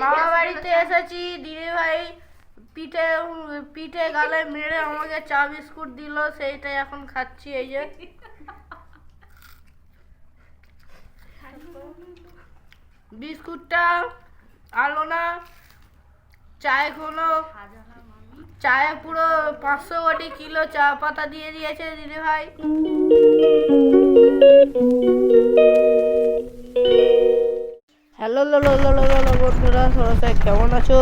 মামা বাড়িতে এসেছি দিদি ভাই পিঠে পিঠে গালে মেরে আমাকে চা বিস্কুট দিল সেইটাই এখন খাচ্ছি এই যে। বিস্কুটটা আলো না চায় কোনো চায়ে পুরো পাঁচশো কোটি কিলো চা পাতা দিয়ে দিয়েছে দিদি ভাই। হ্যালো লোলো লোলো বন্ধুরা, সবাই কেমন আছো?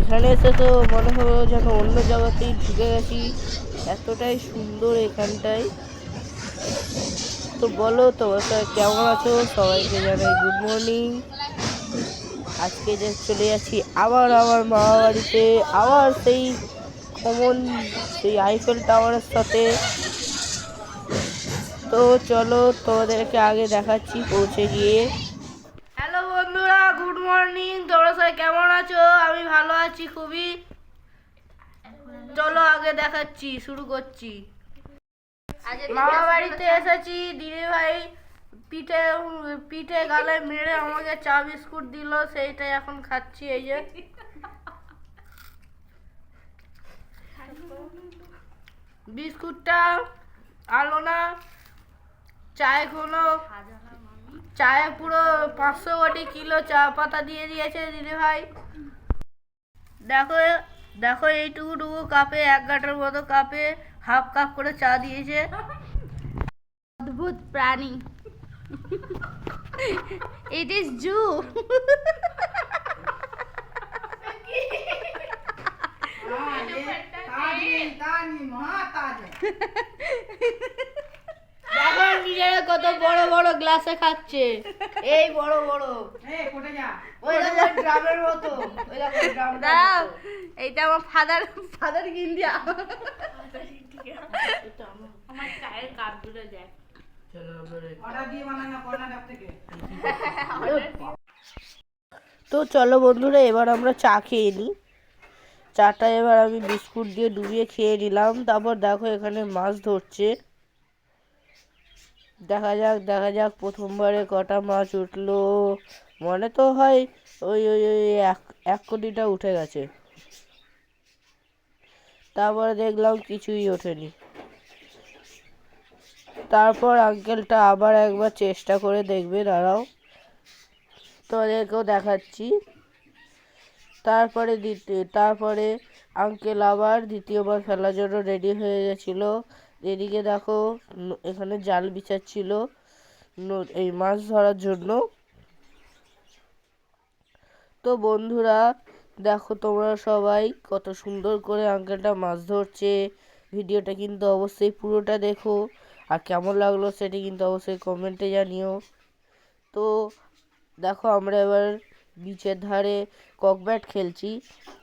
এখানে এসে তো মনে হলো যেন অন্য জায়গাতেই ঢুকে গেছি। এতটাই সুন্দর এখানটায়। তো বলো, তোমার সবাই কেমন আছো? সবাইকে জানাই গুড মর্নিং আজকে যে চলে যাচ্ছি আবার আমার মামা বাড়িতে আবার সেই কমন সেই আইফেল টাওয়ারের সাথে। তো চলো তোমাদেরকে আগে দেখাচ্ছি পৌঁছে গিয়ে। হ্যালো বন্ধুরা গুড মর্নিং তোমরা সবাই কেমন আছো? আমি ভালো আছি, খুবই। চলো আগে দেখাচ্ছি, শুরু করছি। মামা বাড়িতে এসেছি দিদি ভাই পিঠে পিঠে গালে মেরে আমাকে চা বিস্কুট দিল, সেইটাই এখন খাচ্ছি, এই যে। বিস্কুটটা আলো না চায়ে কোনো চায়ে পুরো পাঁচশো কোটি কিলো চা পাতা দিয়ে দিয়েছে দিদি ভাই। দেখো দেখো এইটুকুটুকু কাপে, এক গাঁটের মতো কাপে হাফ কাপ করে চা দিয়েছে। অদ্ভুত প্রাণী। ইট ইজ জু দেখো নিজেরা কত বড় বড় গ্লাসে খাচ্ছে। এই বড় বড়। ড্রামের মতো। ওই দেখো ড্রামটার দাঁড়াও এইটা আমার ফাদার ফাদার ইন্ডিয়া আমার। চায়ের কাপ দুটো দেখ। তো চলো বন্ধুরা এবার আমরা চা খেয়ে নিই। চাটা এবার আমি বিস্কুট দিয়ে ডুবিয়ে খেয়ে নিলাম। তারপর দেখো এখানে মাছ ধরছে। দেখা যাক দেখা যাক, প্রথমবারে কটা মাছ উঠল। মনে তো হয় ওই ওই ওই এক এক কোটিটা উঠে গেছে। তারপরে দেখলাম কিছুই ওঠেনি। তারপর আঙ্কেলটা আবার একবার চেষ্টা করে দেখবে, দাঁড়াও। তোমাদেরকেও দেখাচ্ছি। তারপরে দ্বিতীয়, তারপরে আঙ্কেল আবার দ্বিতীয়বার ফেলার জন্য রেডি হয়ে গেছিল। এদিকে দেখো এখানে জাল বিছাচ্ছিল এই মাছ ধরার জন্য। তো বন্ধুরা, দেখো তোমরা সবাই কত সুন্দর করে আঙ্কেলটা মাছ ধরছে। ভিডিওটা কিন্তু অবশ্যই পুরোটা দেখো। আর কেমন লাগল সেটি কিন্তু অবশ্যই কমেন্টে জানিও। তো দেখো, আমরা এবার বিচের ধারে ককব্যাট খেলছি।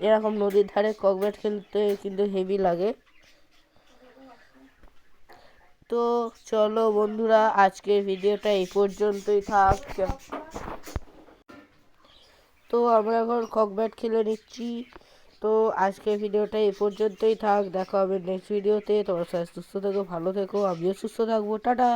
এরকম নদীর ধারে ককব্যাট খেলতে কিন্তু হেভি লাগে। তো চলো বন্ধুরা, আজকের ভিডিওটা এই পর্যন্তই থাক। তো আমরা এখন ককব্যাট খেলে নিচ্ছি। তো আজকের ভিডিওটা এই পর্যন্তই থাক। দেখা হবে নেক্সট ভিডিওতে তোমার সুস্থ থেকো, ভালো থেকো। আমিও সুস্থ থাকব। টাটা!